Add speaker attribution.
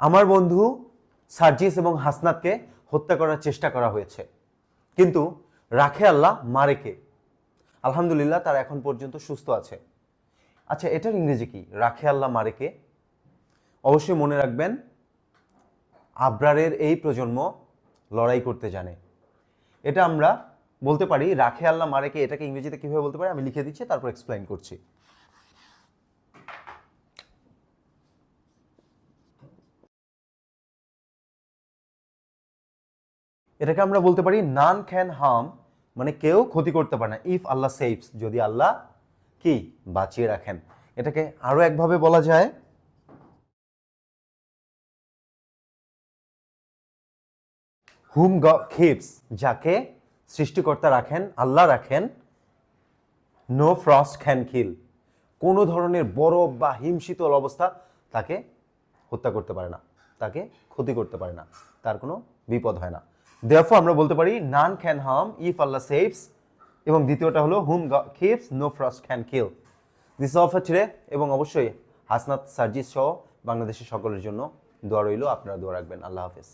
Speaker 1: আমার বন্ধু সার্জিস এবং হাসনাতকে হত্যা করার চেষ্টা করা হয়েছে। কিন্তু রাখে আল্লাহ মারেকে আলহামদুলিল্লাহ তার এখন পর্যন্ত সুস্থ আছে। আচ্ছা এটার ইংরেজি কি? রাখে আল্লাহ মারেকে অবশ্যই মনে রাখবেন, আবরারের এই প্রজন্ম লড়াই করতে জানে। এটা আমরা বলতে পারি, রাখে আল্লাহ মারেকে এটাকে ইংরেজিতে কীভাবে বলতে পারি? আমি লিখে দিচ্ছি, তারপর এক্সপ্লেন করছি। এটাকে আমরা বলতে পারি নান ক্যান হার্ম মানে কেউ ক্ষতি করতে পারে না ইফ আল্লাহ সেভস যদি আল্লাহ কি? বাঁচিয়ে রাখেন। এটাকে আরও একভাবে বলা যায় হুম খিপস যাকে সৃষ্টিকর্তা রাখেন, আল্লাহ রাখেন নো ফ্রস্ট ক্যান কিল কোনো ধরনের বরফ বা হিমশীতল অবস্থা তাকে হত্যা করতে পারে না, তাকে ক্ষতি করতে পারে না, তার কোনো বিপদ হয় না। দেয়ারফর আমরা বলতে পারি none can harm if Allah saves এবং দ্বিতীয়টা হলো whom keeps no frost can kill this of today এবং অবশ্যই হাসনাত সার্জিস সহ বাংলাদেশের সকলের জন্য দোয়া রইল। আপনারা দোয়া রাখবেন। আল্লাহ হাফেজ।